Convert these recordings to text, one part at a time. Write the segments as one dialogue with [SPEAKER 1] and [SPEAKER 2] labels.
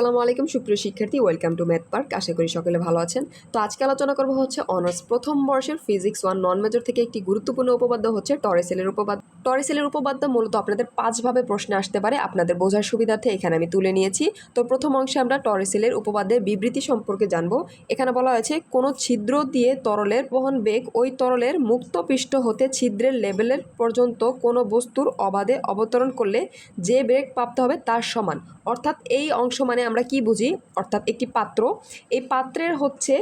[SPEAKER 1] আসসালামু আলাইকুম, সুপ্রিয় শিক্ষার্থী। ওয়েলকাম টু ম্যাথ পার্ক আশা করি সকলে ভালো আছেন। তো আজকে আলোচনা করব হচ্ছে অনার্স প্রথম বর্ষের ফিজিক্স ওয়ান নন মেজর থেকে একটি গুরুত্বপূর্ণ উপপাদ্য হচ্ছে টরেসেলের উপপাদ্য। টরেসেলের উপপাদ্য মূলত আপনাদের পাঁচভাবে প্রশ্নে আসতে পারে, আপনাদের বোঝার সুবিধার্থে এখানে আমি তুলে নিয়েছি। তো প্রথম অংশে আমরা টরেসেলের উপপাদ্যের বিবৃতি সম্পর্কে জানব। এখানে বলা হয়েছে, কোনো ছিদ্র দিয়ে তরলের বহন বেগ ওই তরলের মুক্ত পৃষ্ঠ হতে ছিদ্রের লেভেলের পর্যন্ত কোনো বস্তুর অবাধে অবতরণ করলে যে বেগ প্রাপ্ত হবে তার সমান। অর্থাৎ এই অংশ মানে আমরা কি বুঝি? অর্থাৎ একটি পাত্র। এই পাত্রের হচ্ছে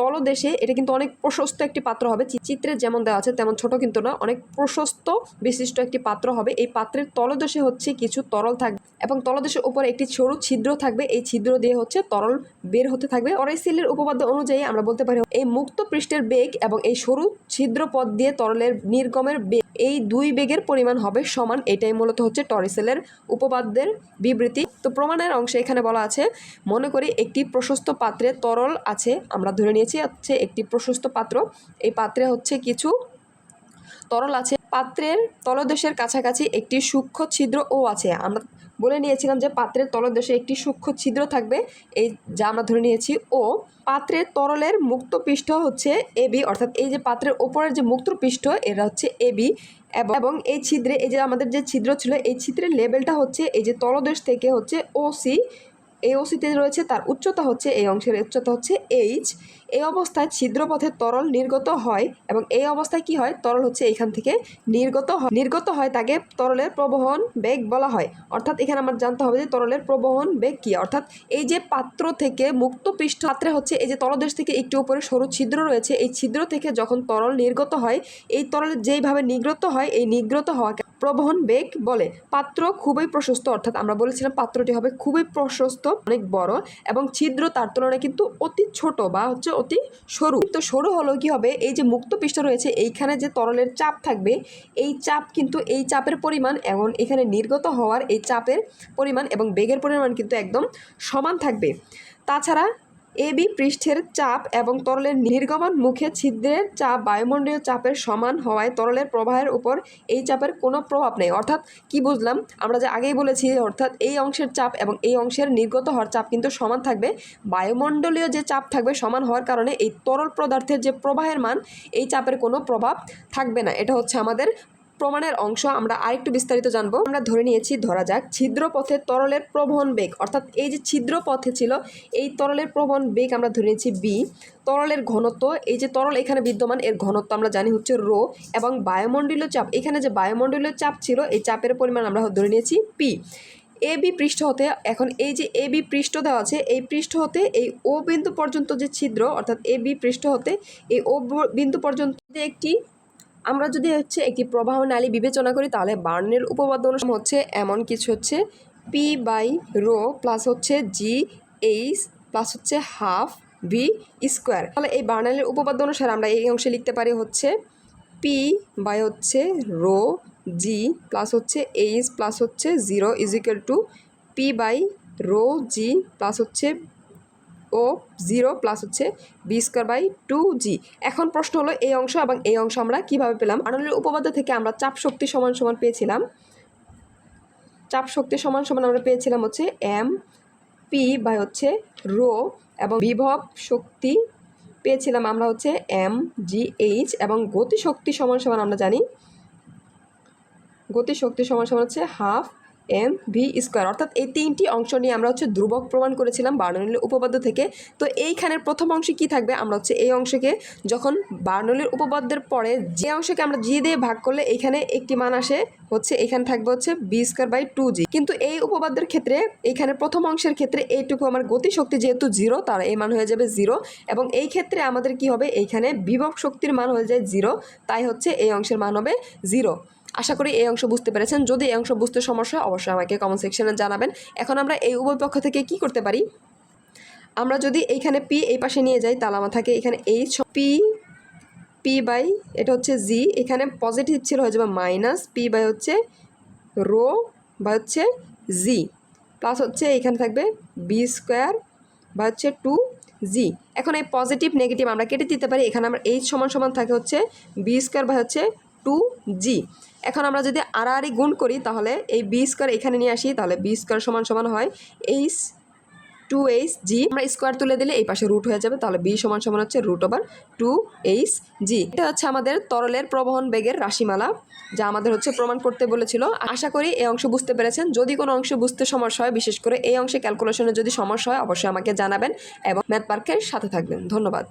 [SPEAKER 1] তলদেশে এটা কিন্তু অনেক প্রশস্ত একটি পাত্র হবে। চিত্রে যেমন দেওয়া আছে তেমন ছোট কিন্তু না, অনেক প্রশস্ত বিশিষ্ট একটি পাত্র হবে। এই পাত্রের তলদেশে হচ্ছে কিছু তরল থাকবে এবং তলদেশের উপরে একটি সরু ছিদ্র থাকবে। এই ছিদ্র দিয়ে হচ্ছে তরল বের হতে থাকবে। অরেসিলের উপপাদ্য অনুযায়ী আমরা বলতে পারি এই মুক্ত পৃষ্ঠের বেগ এবং এই সরু ছিদ্র পথ দিয়ে তরলের নির্গমের বেগ, এই দুই বেগের পরিমাণ হবে সমান। এটাই মূলত হচ্ছে টরিসেলের উপপাদ্যের বিবৃতি। তো প্রমাণের অংশে এখানে বলা আছে, মনে করি একটি প্রশস্ত পাত্রে তরল আছে, আমরা ধরে নিয়েছি হচ্ছে একটি প্রশস্ত পাত্র। এই পাত্রে হচ্ছে কিছু তরল আছে। পাত্রের তলদেশের কাছাকাছি একটি সূক্ষ্ম ছিদ্র ও আছে। আমরা বলে নিয়েছিলাম যে পাত্রের তলদেশে একটি সূক্ষ্ম ছিদ্র থাকবে, এই যা আমরা ধরে নিয়েছি। ও পাত্রের তরলের মুক্ত পৃষ্ঠ হচ্ছে এবি অর্থাৎ এই যে পাত্রের ওপরের যে মুক্ত পৃষ্ঠ, এটা হচ্ছে এবং এবং এই ছিদ্রে এই যে আমাদের যে ছিদ্র ছিল, এই ছিদ্রের লেভেলটা হচ্ছে এই যে তলদেশ থেকে হচ্ছে ওসি এই ওসিতে রয়েছে তার উচ্চতা হচ্ছে এই অংশের উচ্চতা হচ্ছে এইচ। এই অবস্থায় ছিদ্রপথে তরল নির্গত হয় এবং এই অবস্থায় কি হয়? তরল হচ্ছে এখান থেকে নির্গত হয়। নির্গত হয় তাকে তরলের প্রবহন বেগ বলা হয়। অর্থাৎ এখানে আমার জানতে হবে যে তরলের প্রবহন বেগ কী? অর্থাৎ এই যে পাত্র থেকে মুক্ত পৃষ্ঠ পাত্রে হচ্ছে এই যে তলদেশ থেকে একটু উপরে সরু ছিদ্র রয়েছে, এই ছিদ্র থেকে যখন তরল নির্গত হয়, এই তরল যেইভাবে নিগ্রত হয়, এই নিগ্রত হওয়াকে প্রবহন বেগ বলে। পাত্র খুবই প্রশস্ত, অর্থাৎ আমরা বলেছিলাম পাত্রটি হবে খুবই প্রশস্ত, অনেক বড় এবং ছিদ্র তার তুলনায় কিন্তু অতি ছোট বা হচ্ছে অতি সরু। তো সরু হলো কি হবে? এই যে মুক্ত পৃষ্ঠ রয়েছে, এইখানে যে তরলের চাপ থাকবে, এই চাপ কিন্তু এই চাপের পরিমাণ এবং এখানে নির্গত হওয়ার এই চাপের পরিমাণ এবং বেগের পরিমাণ কিন্তু একদম সমান থাকবে। তাছাড়া এবি পৃষ্ঠের চাপ এবং তরলের নির্গমন মুখে ছিদ্রের চাপ, বায়ুমণ্ডলীয় চাপের সমান হওয়ায় তরলের প্রবাহের উপর এই চাপের কোনো প্রভাব নেই। অর্থাৎ, কি বুঝলাম? আমরা যে আগেই বলেছি, অর্থাৎ এই অংশের চাপ এবং এই অংশের নির্গত হওয়ার চাপ কিন্তু সমান থাকবে। বায়ুমণ্ডলীয় যে চাপ থাকবে সমান হওয়ার কারণে এই তরল পদার্থের যে প্রবাহের মান, এই চাপের কোনো প্রভাব থাকবে না। এটা হচ্ছে আমাদের প্রমাণের অংশ আমরা আরেকটু বিস্তারিত জানব। আমরা ধরে নিয়েছি, ধরা যাক ছিদ্র পথে তরলের প্রবহন বেগ। অর্থাৎ এই যে ছিদ্র পথে ছিল, এই তরলের প্রবহন বেগ আমরা ধরে নিয়েছি বি তরলের ঘনত্ব, এই যে তরল এখানে বিদ্যমান, এর ঘনত্ব আমরা জানি হচ্ছে রো এবং বায়ুমণ্ডলীয় চাপ। এখানে যে বায়ুমণ্ডলীয় চাপ ছিল, এই চাপের পরিমাণ আমরা ধরে নিয়েছি পি এ বি পৃষ্ঠ হতে, এখন এই যে এ বি পৃষ্ঠ দেওয়া আছে, এই পৃষ্ঠ হতে এই ও বিন্দু পর্যন্ত যে ছিদ্র, অর্থাৎ এ বি পৃষ্ঠ হতে এই ও বিন্দু পর্যন্ত যে একটি আমরা যদি হচ্ছে একটি প্রবাহ নালী বিবেচনা করি, তাহলে বার্নের উপপাদ্য অনুসারে হচ্ছে এমন কিছু হচ্ছে পি বাই রো প্লাস হচ্ছে জি এইচ প্লাস হচ্ছে হাফ ভি স্কোয়ার তাহলে এই বার্নালের উপপাদ্য অনুসারে আমরা এই অংশে লিখতে পারি হচ্ছে পি বাই হচ্ছে রো জি প্লাস হচ্ছে এইচ প্লাস হচ্ছে zero equal to p by rho g plus হচ্ছে ও জিরো প্লাস হচ্ছে v square by two g এখন প্রশ্ন হলো এই অংশ এবং এই অংশ আমরা কীভাবে পেলাম? আনন্দের উপপাদ্য থেকে আমরা চাপ শক্তি সমান সমান পেয়েছিলাম। চাপ শক্তি সমান সমান আমরা পেয়েছিলাম হচ্ছে এম পি বাই হচ্ছে রো এবং বিভব শক্তি পেয়েছিলাম আমরা হচ্ছে এম জি এইচ এবং গতি শক্তি সমান সমান আমরা জানি। গতি শক্তি সমান সমান হচ্ছে হাফ এম ভি স্কোয়ার অর্থাৎ এই তিনটি অংশ নিয়ে আমরা হচ্ছে ধ্রুবক প্রমাণ করেছিলাম বার্নলির উপপাদ্য থেকে। তো এইখানের প্রথম অংশে কি থাকবে? আমরা হচ্ছে এই অংশকে যখন বার্নলির উপপাদ্যের পরে যে অংশকে আমরা জি দিয়ে ভাগ করলে এখানে একটি মান আসে, হচ্ছে এখানে থাকবে হচ্ছে v square by two g কিন্তু এই উপপাদ্যের ক্ষেত্রে এখানে প্রথম অংশের ক্ষেত্রে এইটুকু আমার গতিশক্তি যেহেতু জিরো তার এই মান হয়ে যাবে জিরো এবং এই ক্ষেত্রে আমাদের কি হবে? এইখানে বিভব শক্তির মান হয়ে যায় জিরো তাই হচ্ছে এই অংশের মান হবে জিরো আশা করি এই অংশ বুঝতে পেরেছেন। যদি এই অংশ বুঝতে সমস্যা হয়, অবশ্যই আমাকে কমেন্ট সেকশনে জানাবেন। এখন আমরা এই উভয় পক্ষ থেকে কি করতে পারি? আমরা যদি এইখানে পি এই পাশে নিয়ে যাই, তাহলে আমার থাকে এখানে এইচ পি পি বাই, এটা হচ্ছে জি এখানে পজিটিভ ছিল হয়ে যাবে মাইনাস পি বাই হচ্ছে রো বা হচ্ছে জি প্লাস হচ্ছে এখানে থাকবে বি স্কোয়ার বা হচ্ছে টু জি এখন এই পজিটিভ নেগেটিভ আমরা কেটে দিতে পারি। এখানে আমরা এইচ সমান সমান থাকে হচ্ছে বি স্কোয়ার বা হচ্ছে টু জি। এখন আমরা যদি আড়াআড়ি গুণ করি, তাহলে এই বি স্কোয়ার এখানে নিয়ে আসি, তাহলে বি স্কোয়ার সমান সমান হয় এইচ টু এইচ জি। আমরা স্কোয়ার তুলে দিলে এই পাশে রুট হয়ে যাবে, তাহলে বি সমান সমান হচ্ছে root over two h g. এটা হচ্ছে আমাদের তরলের প্রবহন বেগের রাশিমালা, যা আমাদের হচ্ছে প্রমাণ করতে বলেছিল। আশা করি এই অংশ বুঝতে পেরেছেন। যদি কোনো অংশ বুঝতে সমস্যা হয়, বিশেষ করে এই অংশে ক্যালকুলেশনে যদি সমস্যা হয়, অবশ্যই আমাকে জানাবেন এবং ম্যাথ পার্কের সাথে থাকবেন। ধন্যবাদ।